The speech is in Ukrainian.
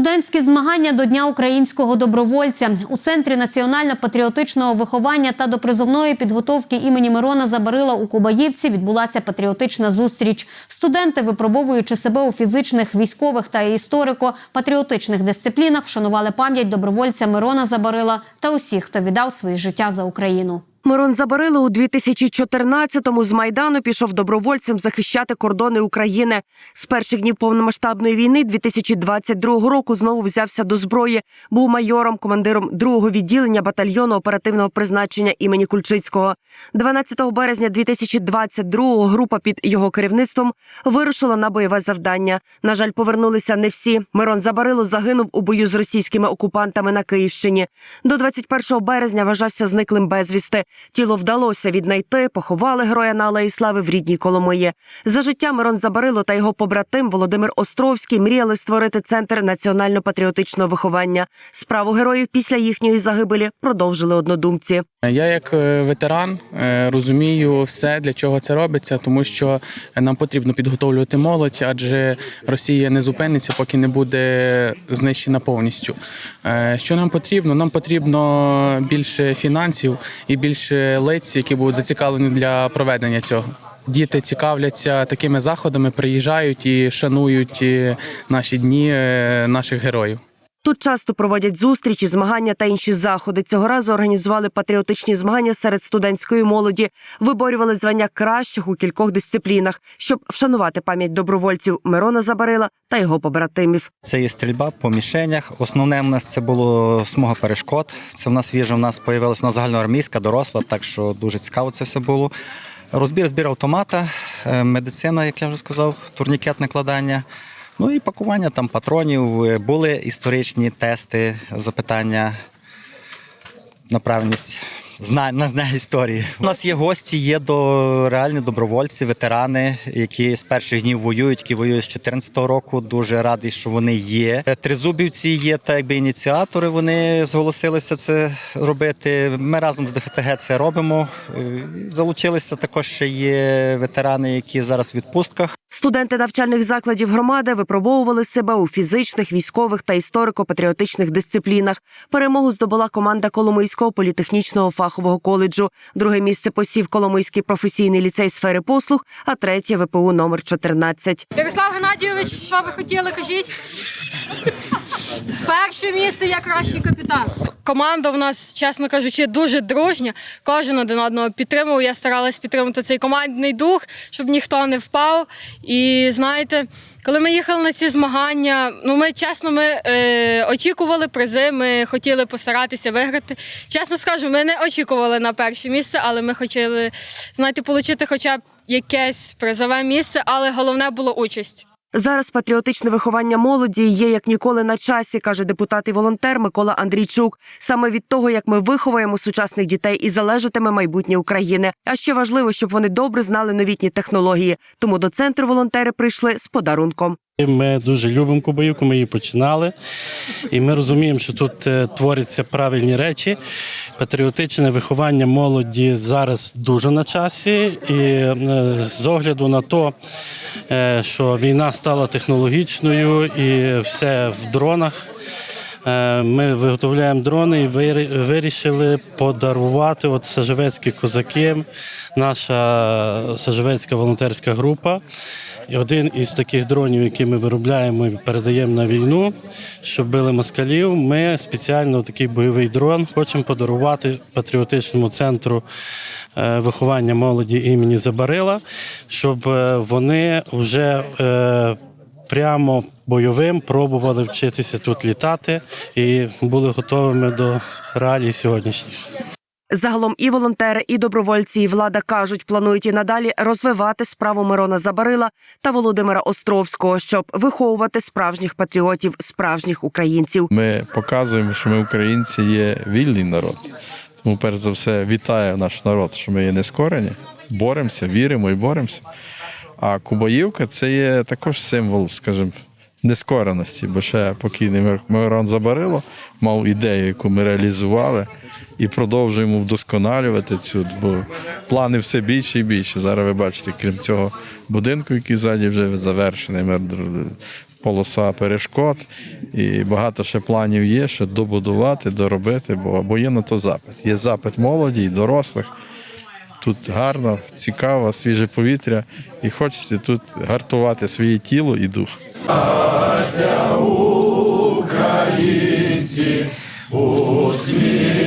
Студентські змагання до Дня українського добровольця у центрі національно-патріотичного виховання та допризовної підготовки імені Мирона Забарила у Кубаївці відбулася патріотична зустріч. Студенти, випробовуючи себе у фізичних, військових та історико-патріотичних дисциплінах, вшанували пам'ять добровольця Мирона Забарила та усіх, хто віддав своє життя за Україну. Мирон Забарило у 2014-му з Майдану пішов добровольцем захищати кордони України. З перших днів повномасштабної війни 2022 року знову взявся до зброї. Був майором, командиром другого відділення батальйону оперативного призначення імені Кульчицького. 12 березня 2022-го група під його керівництвом вирушила на бойове завдання. На жаль, повернулися не всі. Мирон Забарило загинув у бою з російськими окупантами на Київщині. До 21 березня вважався зниклим безвісти. Тіло вдалося віднайти, поховали героя на Алеї Слави в рідній Коломиї. За життя Мирон Забарило та його побратим Володимир Островський мріяли створити центр національно-патріотичного виховання. Справу героїв після їхньої загибелі продовжили однодумці. Я як е, ветеран е, розумію все, для чого це робиться, тому що нам потрібно підготовлювати молодь, адже Росія не зупиниться, поки не буде знищена повністю. Е, Що нам потрібно? Нам потрібно більше фінансів і більше лиць, які будуть зацікавлені для проведення цього. Діти цікавляться такими заходами, приїжджають і шанують е, наші дні е, наших героїв. Тут часто проводять зустрічі, змагання та інші заходи. Цього разу організували патріотичні змагання серед студентської молоді, виборювали звання кращих у кількох дисциплінах, щоб вшанувати пам'ять добровольців Мирона Забарила та його побратимів. Це є стрільба по мішенях. Основне в нас це було смуга перешкод. Це в нас віжа, в нас з'явилася на загальноармійська, доросла, так що дуже цікаво це все було. Розбір збір автомата, е, медицина, як я вже сказав, турнікетне кладання. Ну і пакування там патронів. Е, Були історичні тести, запитання на правильність. Зна, на знання історії. У нас є гості, є до реальні добровольці, ветерани, які з перших днів воюють, які воюють з 2014 року. Дуже радий, що вони є. Е, Тризубівці є так, якби ініціатори. Вони зголосилися це робити. Ми разом з ДФТГ це робимо. Е, Залучилися також ще є ветерани, які зараз в відпустках. Студенти навчальних закладів громади випробовували себе у фізичних, військових та історико-патріотичних дисциплінах. Перемогу здобула команда Коломийського політехнічного фахового коледжу. Друге місце посів Коломийський професійний ліцей сфери послуг, а третє ВПУ номер 14. Ярослав Геннадійович, що ви хотіли, кажіть? Перше місце я кращий капітан. Команда в нас, чесно кажучи, дуже дружня. Кожен один одного підтримував. Я старалась підтримати цей командний дух, щоб ніхто не впав. І знаєте, коли ми їхали на ці змагання, ну ми чесно, ми е, очікували призи, ми хотіли постаратися виграти. Чесно скажу, ми не очікували на перше місце, але ми хотіли, знаєте, отримати хоча б якесь призове місце, але головне було участь. Зараз патріотичне виховання молоді є як ніколи на часі, каже депутат і волонтер Микола Андрійчук. Саме від того, як ми виховуємо сучасних дітей і залежатиме майбутнє України. А ще важливо, щоб вони добре знали новітні технології. Тому до центру волонтери прийшли з подарунком. Ми дуже любимо Кубаївку, ми її починали. І ми розуміємо, що тут е, творяться правильні речі. Патріотичне виховання молоді зараз дуже на часі. І е, з огляду на те, що війна стала технологічною і все в дронах. Е, Ми виготовляємо дрони і вирішили подарувати от Сажевецькі козаки, наша Сажевецька волонтерська група. І один із таких дронів, які ми виробляємо і передаємо на війну, щоб били москалів. Ми спеціально такий бойовий дрон хочемо подарувати патріотичному центру е, виховання молоді імені Забарила, щоб е, вони вже прямо бойовим пробували вчитися тут літати і були готовими до реалій сьогоднішніх. Загалом і волонтери, і добровольці, і влада кажуть, планують і надалі розвивати справу Мирона Забарила та Володимира Островського, щоб виховувати справжніх патріотів, справжніх українців. Ми показуємо, що ми українці є вільний народ. Тому, перш за все, вітаю наш народ, що ми є нескорені, боремося, віримо і боремося. А Кубаївка це є також символ, скажімо, нескореності, бо ще покійний Мир- Мирон Забарило мав ідею, яку ми реалізували, і продовжуємо вдосконалювати цю, бо плани все більше і більше. Зараз ви бачите, крім цього будинку, який ззаді вже завершений, полоса перешкод, і багато ще планів є, що добудувати, доробити, бо, бо є на то запит. Є запит молоді і дорослих. Тут гарно, цікаво, свіже повітря, і хочеться тут гартувати своє тіло і дух. Українці, усміхне